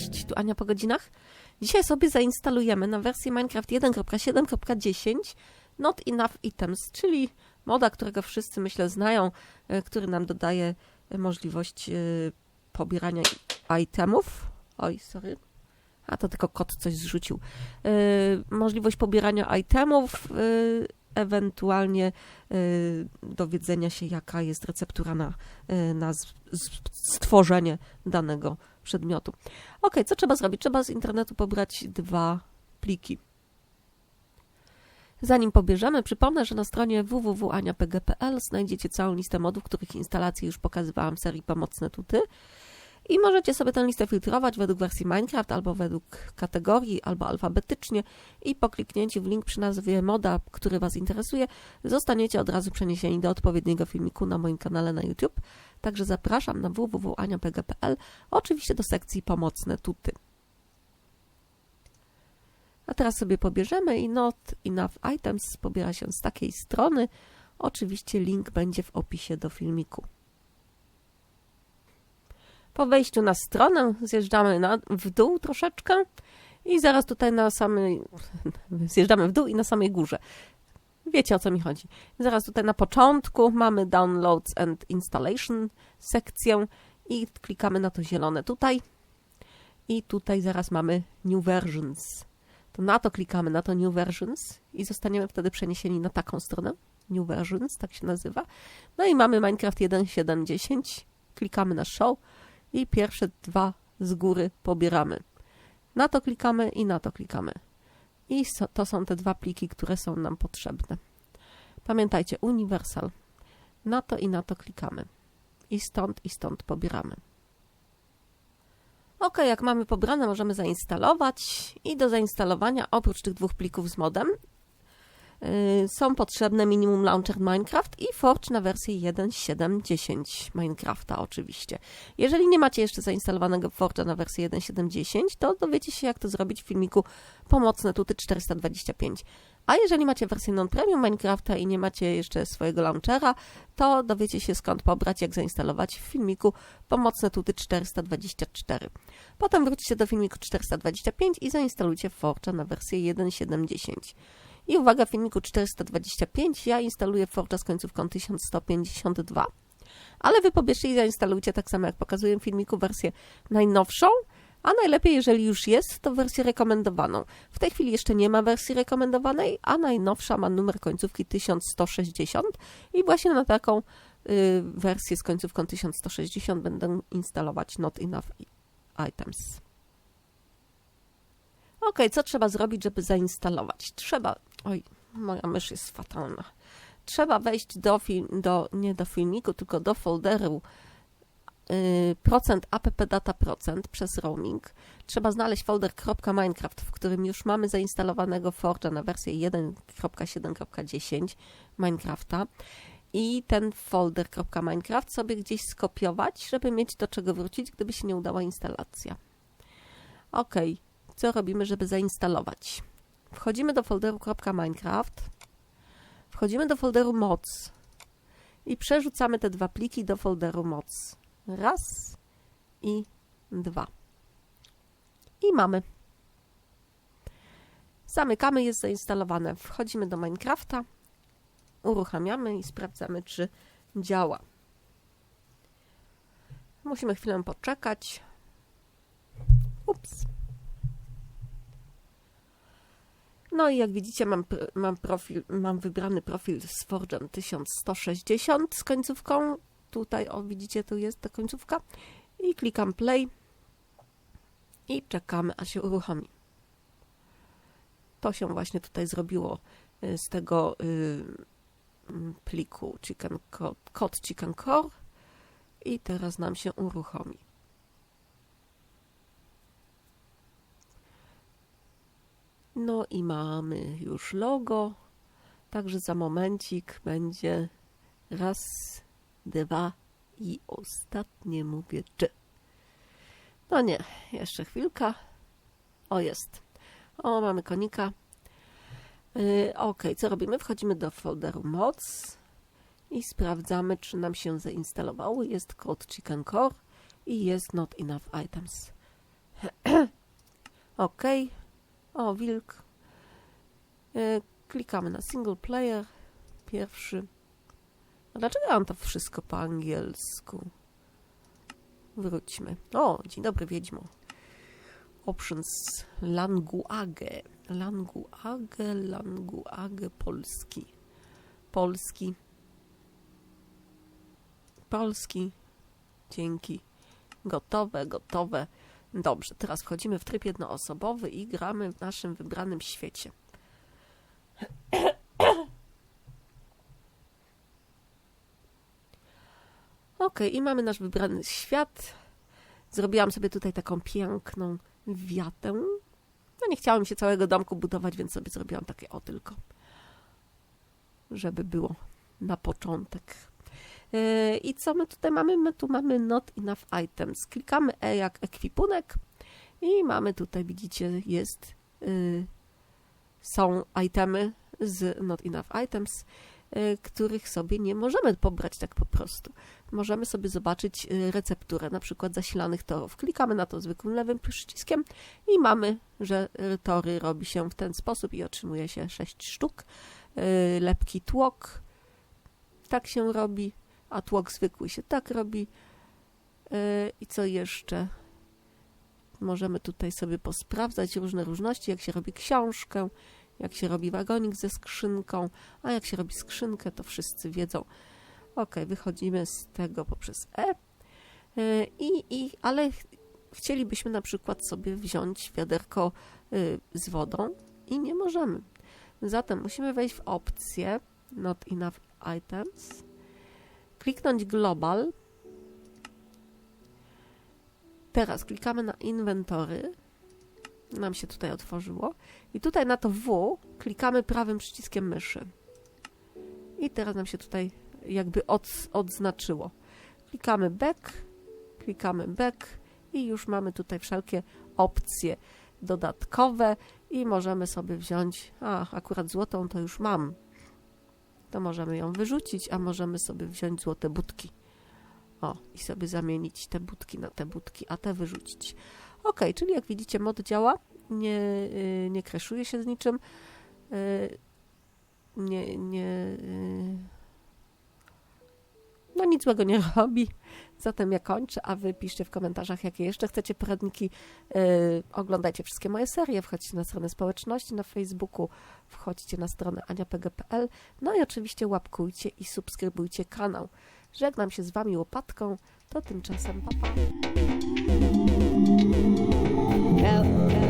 Cześć, tu Ania po godzinach. Dzisiaj sobie zainstalujemy na wersji Minecraft 1.7.10 Not Enough Items, czyli moda, którego wszyscy myślę znają, e, który nam dodaje e, możliwość e, pobierania itemów. Oj, sorry. A to tylko kot coś zrzucił. Możliwość pobierania itemów, ewentualnie dowiedzenia się, jaka jest receptura na, na stworzenie danego przedmiotu. Ok, co trzeba zrobić? Trzeba z internetu pobrać dwa pliki. Zanim pobierzemy, przypomnę, że na stronie www.aniapg.pl znajdziecie całą listę modów, których instalacji już pokazywałam w serii Pomocne Tuty. I możecie sobie tę listę filtrować według wersji Minecraft, albo według kategorii, albo alfabetycznie i po kliknięciu w link przy nazwie moda, który Was interesuje, zostaniecie od razu przeniesieni do odpowiedniego filmiku na moim kanale na YouTube. Także zapraszam na www.aniapg.pl, oczywiście do sekcji pomocne tuty. A teraz sobie pobierzemy i Not Enough Items pobiera się z takiej strony. Oczywiście link będzie w opisie do filmiku. Po wejściu na stronę zjeżdżamy na, w dół troszeczkę i zaraz tutaj na samej, zjeżdżamy w dół i na samej górze. Wiecie o co mi chodzi. Zaraz tutaj na początku mamy Downloads and Installation sekcję i klikamy na to zielone tutaj. I tutaj zaraz mamy New Versions. To na to klikamy, na to New Versions i zostaniemy wtedy przeniesieni na taką stronę. New Versions, tak się nazywa. No i mamy Minecraft 1.7.10. Klikamy na Show i pierwsze dwa z góry pobieramy. Na to klikamy i na to klikamy. I to są te dwa pliki, które są nam potrzebne. Pamiętajcie, Universal. Na to i na to klikamy. I stąd, i stąd pobieramy. Ok, jak mamy pobrane, możemy zainstalować i do zainstalowania oprócz tych dwóch plików z modem są potrzebne minimum launcher Minecraft i Forge na wersję 1.7.10 Minecrafta oczywiście. Jeżeli nie macie jeszcze zainstalowanego Forge'a na wersję 1.7.10, to dowiecie się jak to zrobić w filmiku Pomocne Tuty 425. A jeżeli macie wersję non-premium Minecrafta i nie macie jeszcze swojego launchera, to dowiecie się skąd pobrać, jak zainstalować w filmiku Pomocne Tuty 424. Potem wróćcie do filmiku 425 i zainstalujcie Forge'a na wersję 1.7.10. I uwaga, w filmiku 425 ja instaluję Forge'a z końcówką 1152. Ale wy pobierzcie i zainstalujcie tak samo jak pokazuję w filmiku wersję najnowszą, a najlepiej, jeżeli już jest, to wersję rekomendowaną. W tej chwili jeszcze nie ma wersji rekomendowanej, a najnowsza ma numer końcówki 1160 i właśnie na taką y, wersję z końcówką 1160 będę instalować Not Enough Items. Ok, co trzeba zrobić, żeby zainstalować? Trzeba Oj, moja mysz jest fatalna. Trzeba wejść do, film, do nie do filmiku, tylko do folderu yy, procent app data procent przez roaming. Trzeba znaleźć folder .minecraft, w którym już mamy zainstalowanego Forge'a na wersję 1.7.10 Minecrafta i ten folder .minecraft sobie gdzieś skopiować, żeby mieć do czego wrócić, gdyby się nie udała instalacja. Ok, co robimy, żeby zainstalować? Wchodzimy do folderu .minecraft, wchodzimy do folderu moc i przerzucamy te dwa pliki do folderu moc. Raz i dwa. I mamy. Zamykamy, jest zainstalowane. Wchodzimy do Minecrafta, uruchamiamy i sprawdzamy, czy działa. Musimy chwilę poczekać. No i jak widzicie mam, mam, profil, mam wybrany profil z Forge'em 1160 z końcówką. Tutaj, o widzicie, tu jest ta końcówka. I klikam play i czekamy, aż się uruchomi. To się właśnie tutaj zrobiło y, z tego y, mm, pliku chicken code, code chicken core i teraz nam się uruchomi. No i mamy już logo, także za momencik będzie raz, dwa i ostatnie mówię czy. No nie, jeszcze chwilka. O, jest. O, mamy konika. Yy, ok, co robimy? Wchodzimy do folderu moc i sprawdzamy, czy nam się zainstalowało. Jest kod Chicken Core i jest Not Enough Items. OK. O, wilk. E, Klikamy na single player. Pierwszy. A dlaczego ja mam to wszystko po angielsku? Wróćmy. O, dzień dobry, Wiedźmo. Options Language. Language, Language polski. Polski. Polski. Dzięki. Gotowe, gotowe. Dobrze, teraz wchodzimy w tryb jednoosobowy i gramy w naszym wybranym świecie. Ok, i mamy nasz wybrany świat. Zrobiłam sobie tutaj taką piękną wiatę. No nie chciałam się całego domku budować, więc sobie zrobiłam takie o tylko, żeby było na początek. Yy, I co my tutaj mamy? My tu mamy not enough items. Klikamy E jak ekwipunek i mamy tutaj, widzicie, jest, yy, są itemy z not enough items, yy, których sobie nie możemy pobrać tak po prostu. Możemy sobie zobaczyć recepturę, na przykład zasilanych torów. Klikamy na to zwykłym lewym przyciskiem i mamy, że tory robi się w ten sposób i otrzymuje się 6 sztuk. Lepki tłok, tak się robi a tłok zwykły się tak robi. Yy, I co jeszcze? Możemy tutaj sobie posprawdzać różne różności, jak się robi książkę, jak się robi wagonik ze skrzynką, a jak się robi skrzynkę, to wszyscy wiedzą. Ok, wychodzimy z tego poprzez E. Yy, I, i, ale ch- chcielibyśmy na przykład sobie wziąć wiaderko yy, z wodą i nie możemy. Zatem musimy wejść w opcję Not Enough Items kliknąć Global. Teraz klikamy na Inwentory. Nam się tutaj otworzyło. I tutaj na to W klikamy prawym przyciskiem myszy. I teraz nam się tutaj jakby od, odznaczyło. Klikamy Back, klikamy Back i już mamy tutaj wszelkie opcje dodatkowe i możemy sobie wziąć, a akurat złotą to już mam, to możemy ją wyrzucić, a możemy sobie wziąć złote budki. O, i sobie zamienić te budki na te budki, a te wyrzucić. Ok, czyli jak widzicie, mod działa, nie, y, nie kreszuje się z niczym, y, nie, nie, y, no nic złego nie robi. Zatem ja kończę, a wy piszcie w komentarzach, jakie jeszcze chcecie poradniki. Yy, oglądajcie wszystkie moje serie, wchodźcie na stronę społeczności na Facebooku, wchodźcie na stronę aniapg.pl, no i oczywiście łapkujcie i subskrybujcie kanał. Żegnam się z wami łopatką, to tymczasem papa. Pa.